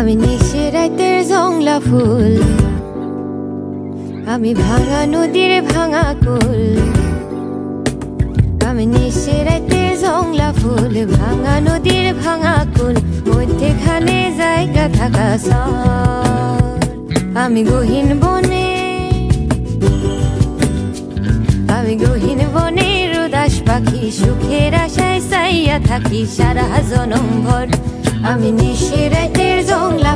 আমি নিশে রাইতের জংলা ফুল। আমি ভাঙা নদীর ভাঙা কুল। আমি নিশে রাইতের জংলা ফুল, ভাঙা নদীর ভাঙা কুল। মধ্যেখানে জায়গা থাকা আমি গহীন বনে, আমি গহীন বনে রোদাস পাখি, সুখের আশায় চাইয়া থাকি সারা জনম ভর। আমি নিশিরাতের জংলা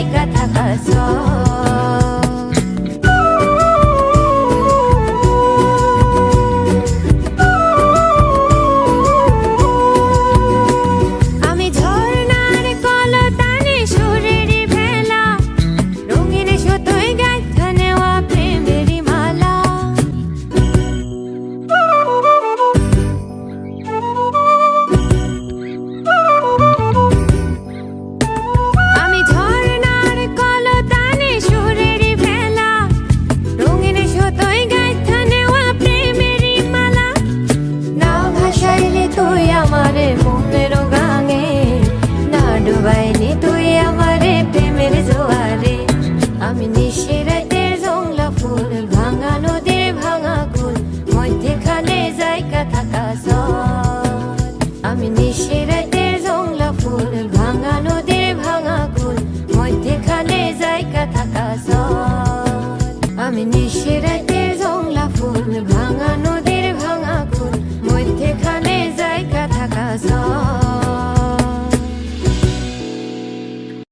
I like a tahasol.